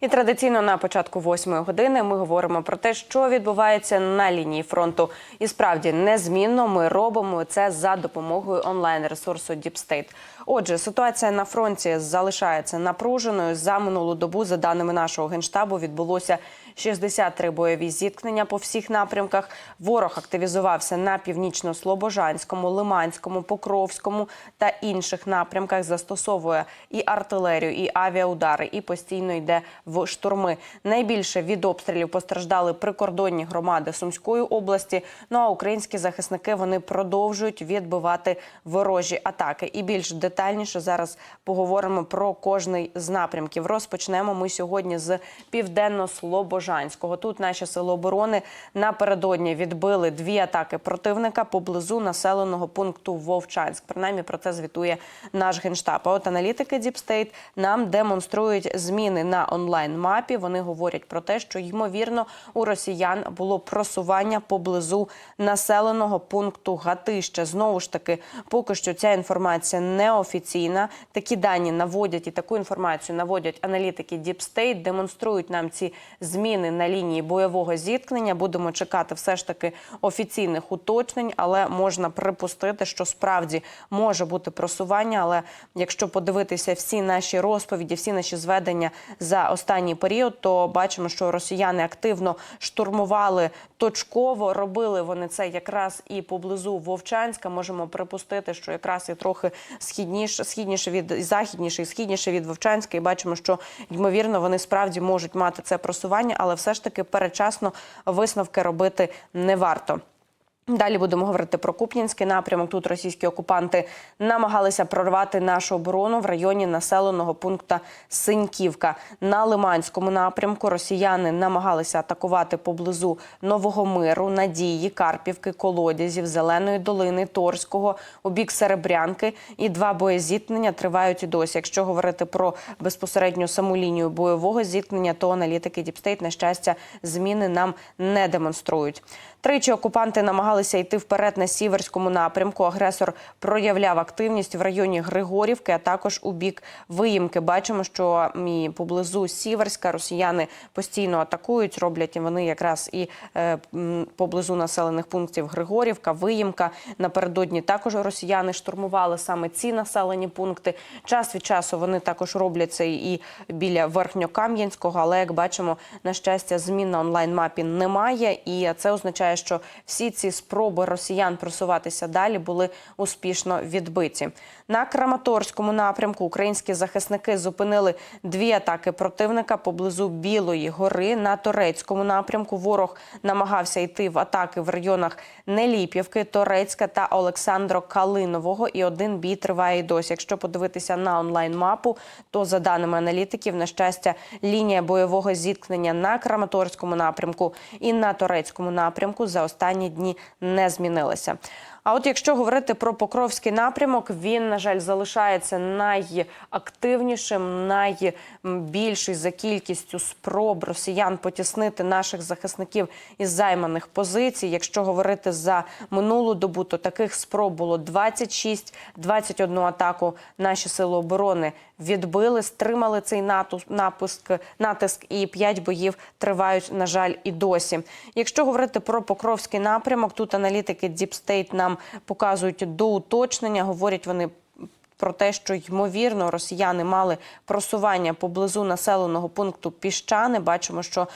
І традиційно на початку восьмої години ми говоримо про те, що відбувається на лінії фронту. І справді незмінно ми робимо це за допомогою онлайн-ресурсу Deep State. Отже, ситуація на фронті залишається напруженою. За минулу добу, за даними нашого генштабу, відбулося 63 бойові зіткнення по всіх напрямках. Ворог активізувався на північно-слобожанському, лиманському, покровському та інших напрямках. Застосовує і артилерію, і авіаудари, і постійно йде в штурми. Найбільше від обстрілів постраждали прикордонні громади Сумської області. Ну а українські захисники вони продовжують відбивати ворожі атаки. І більш детальніше зараз поговоримо про кожний з напрямків. Розпочнемо ми сьогодні з південно-слобожанського. Тут наші сили оборони напередодні відбили дві атаки противника поблизу населеного пункту Вовчанськ. Принаймні про це звітує наш генштаб. А от аналітики State нам демонструють зміни на онлайн-мапі. Вони говорять про те, що ймовірно у росіян було просування поблизу населеного пункту Гатище. Знову ж таки, поки що ця інформація неофіційна. Такі дані наводять і таку інформацію наводять аналітики State, демонструють нам ці зміни на лінії бойового зіткнення. Будемо чекати все ж таки офіційних уточнень, але можна припустити, що справді може бути просування. Але якщо подивитися всі наші розповіді, всі наші зведення за останній період, то бачимо, що росіяни активно штурмували точково. Робили вони це якраз і поблизу Вовчанська. Можемо припустити, що якраз і трохи східніше, східніше від західніше і східніше від Вовчанська. І бачимо, що ймовірно вони справді можуть мати це просування, але все ж таки передчасно висновки робити не варто. Далі будемо говорити про Куп'янський напрямок. Тут російські окупанти намагалися прорвати нашу оборону в районі населеного пункту Синьківка. На Лиманському напрямку росіяни намагалися атакувати поблизу Нового Миру, Надії, Карпівки, Колодязів, Зеленої долини, Торського, у бік Серебрянки. І два боєзіткнення тривають і досі. Якщо говорити про безпосередньо саму лінію бойового зіткнення, то аналітики Діпстейт, на щастя, зміни нам не демонструють. Тричі окупанти намагалися йти вперед на сіверському напрямку. Агресор проявляв активність в районі Григорівки, а також у бік виїмки. Бачимо, що і поблизу Сіверська росіяни постійно атакують. Роблять вони якраз і е, поблизу населених пунктів Григорівка, Виїмка. Напередодні також росіяни штурмували саме ці населені пункти. Час від часу вони також роблять це і біля Верхньокам'янського. Але як бачимо, на щастя, змін на онлайн-мапі немає, і це означає, що всі ці спроби росіян просуватися далі були успішно відбиті. На Краматорському напрямку українські захисники зупинили дві атаки противника поблизу Білої гори. На Торецькому напрямку ворог намагався йти в атаки в районах Неліпівки, Торецька та Олександро Калинового. І один бій триває й досі. Якщо подивитися на онлайн-мапу, то за даними аналітиків, на щастя, лінія бойового зіткнення на Краматорському напрямку і на Торецькому напрямку за останні дні не змінилася. А от якщо говорити про Покровський напрямок, він на жаль залишається найактивнішим, найбільший за кількістю спроб росіян потіснити наших захисників із займаних позицій. Якщо говорити за минулу добу, то таких спроб було 26, 21 атаку. Наші сили оборони відбили, стримали цей напуск, натиск, і 5 боїв тривають, на жаль, і досі. Якщо говорити про Покровський напрямок, тут аналітики Deep State нам показують до уточнення. Говорять вони про те, що ймовірно росіяни мали просування поблизу населеного пункту Піщани. Бачимо, що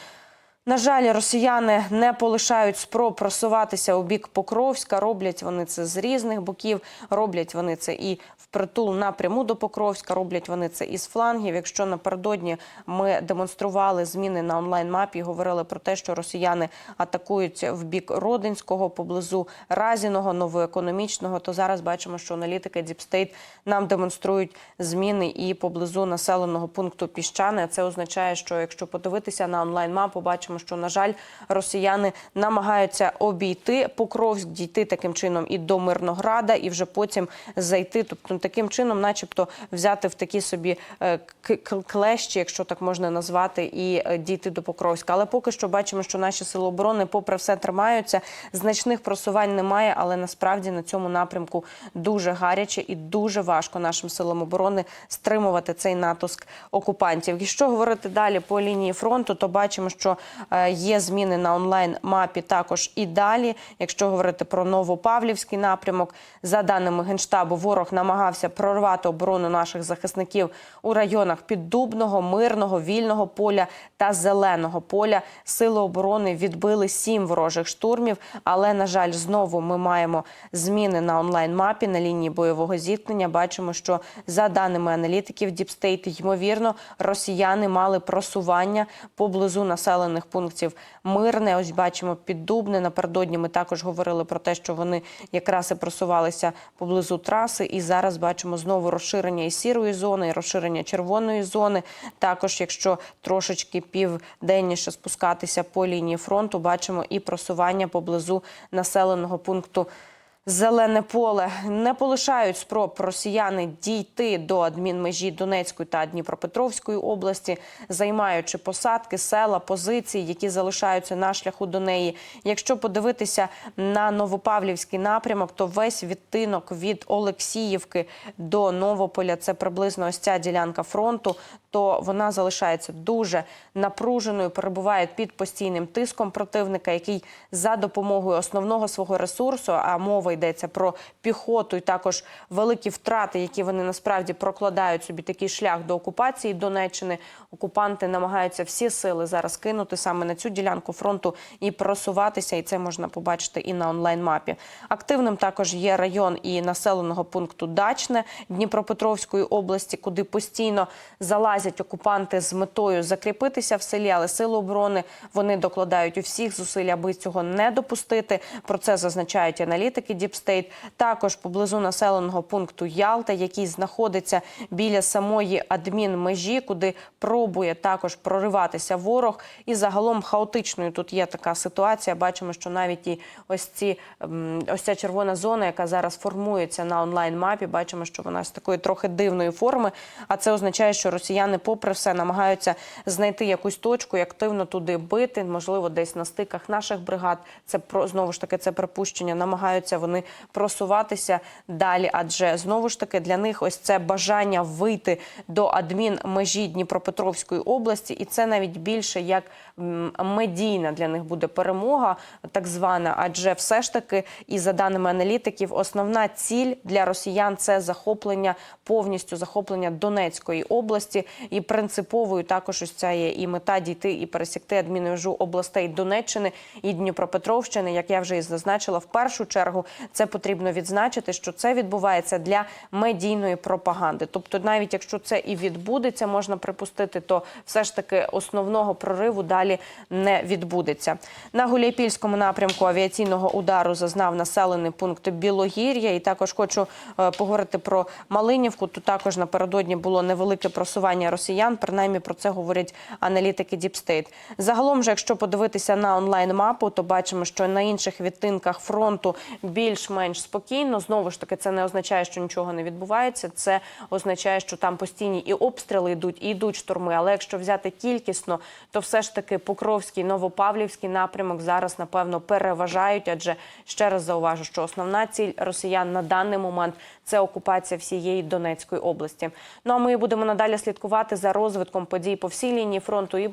на жаль, росіяни не полишають спроб просуватися у бік Покровська. Роблять вони це з різних боків. Роблять вони це і впритул напряму до Покровська. Роблять вони це із флангів. Якщо напередодні ми демонстрували зміни на онлайн-мапі, говорили про те, що росіяни атакують в бік Родинського, поблизу Разіного, новоекономічного, то зараз бачимо, що аналітики Діпстейт нам демонструють зміни і поблизу населеного пункту Піщани. Це означає, що якщо подивитися на онлайн-мапу, бачимо. Бачимо, що на жаль, росіяни намагаються обійти Покровськ, дійти таким чином і до Мирнограда, і вже потім зайти. Тобто таким чином, начебто, взяти в такі собі е, клещі, якщо так можна назвати, і е, дійти до Покровська. Але поки що бачимо, що наші сили оборони, попри все, тримаються. Значних просувань немає, але насправді на цьому напрямку дуже гаряче і дуже важко нашим силам оборони стримувати цей натиск окупантів. Якщо говорити далі по лінії фронту, то бачимо, що є зміни на онлайн мапі також і далі. Якщо говорити про Новопавлівський напрямок, за даними генштабу, ворог намагався прорвати оборону наших захисників у районах Піддубного, Мирного, Вільного поля та Зеленого поля. Сили оборони відбили сім ворожих штурмів. Але на жаль, знову ми маємо зміни на онлайн мапі на лінії бойового зіткнення. Бачимо, що за даними аналітиків Діпстейт, ймовірно, росіяни мали просування поблизу населених пунктів Мирне. Ось бачимо піддубне. Напередодні ми також говорили про те, що вони якраз і просувалися поблизу траси. І зараз бачимо знову розширення і сірої зони, і розширення червоної зони. Також, якщо трошечки південніше спускатися по лінії фронту, бачимо і просування поблизу населеного пункту. Зелене поле не полишають спроб росіяни дійти до адмінмежі Донецької та Дніпропетровської області, займаючи посадки, села, позиції, які залишаються на шляху до неї. Якщо подивитися на Новопавлівський напрямок, то весь відтинок від Олексіївки до Новополя це приблизно ось ця ділянка фронту. То вона залишається дуже напруженою, перебуває під постійним тиском противника, який за допомогою основного свого ресурсу, а мова йдеться про піхоту, і також великі втрати, які вони насправді прокладають собі такий шлях до окупації Донеччини. Окупанти намагаються всі сили зараз кинути саме на цю ділянку фронту і просуватися. І це можна побачити і на онлайн-мапі. Активним також є район і населеного пункту Дачне Дніпропетровської області, куди постійно залазять окупанти з метою закріпитися в селі, але сили оборони вони докладають у всіх зусиль, аби цього не допустити. Про це зазначають аналітики Діпстейт. Також поблизу населеного пункту Ялта, який знаходиться біля самої адмінмежі, куди пробує також прориватися ворог. І загалом хаотичною тут є така ситуація. Бачимо, що навіть і ось ці ем, ось ця червона зона, яка зараз формується на онлайн мапі, бачимо, що вона з такої трохи дивної форми. А це означає, що росіяни, попри все, намагаються знайти якусь точку і активно туди бити. Можливо, десь на стиках наших бригад. Це про знову ж таки це припущення. Намагаються вони просуватися далі. Адже знову ж таки для них ось це бажання вийти до адмінмежі Дніпропетровської області, і це навіть більше як медійна для них буде перемога, так звана. Адже все ж таки, і за даними аналітиків, основна ціль для росіян це захоплення повністю захоплення Донецької області. І принциповою також ось ця є і мета дійти і пересікти адмінмежу областей Донеччини і Дніпропетровщини. Як я вже і зазначила, в першу чергу це потрібно відзначити, що це відбувається для медійної пропаганди. Тобто, навіть якщо це і відбудеться, можна припустити, то все ж таки основного прориву далі не відбудеться. На Гуляйпільському напрямку авіаційного удару зазнав населений пункт Білогір'я. І також хочу е, поговорити про Малинівку. Тут також напередодні було невелике просування росіян. Принаймні про це говорять аналітики Діпстейт. Загалом, же, якщо подивитися на онлайн мапу, то бачимо, що на інших відтинках фронту більш-менш спокійно. Знову ж таки, це не означає, що нічого не відбувається. Це означає, що там постійні і обстріли йдуть, і йдуть штурми. Але якщо взяти кількісно, то все ж таки Покровський, Новопавлівський напрямок зараз напевно переважають. Адже ще раз зауважу, що основна ціль росіян на даний момент це окупація всієї Донецької області. Ну а ми будемо надалі слідкувати за розвитком подій по всій лінії фронту і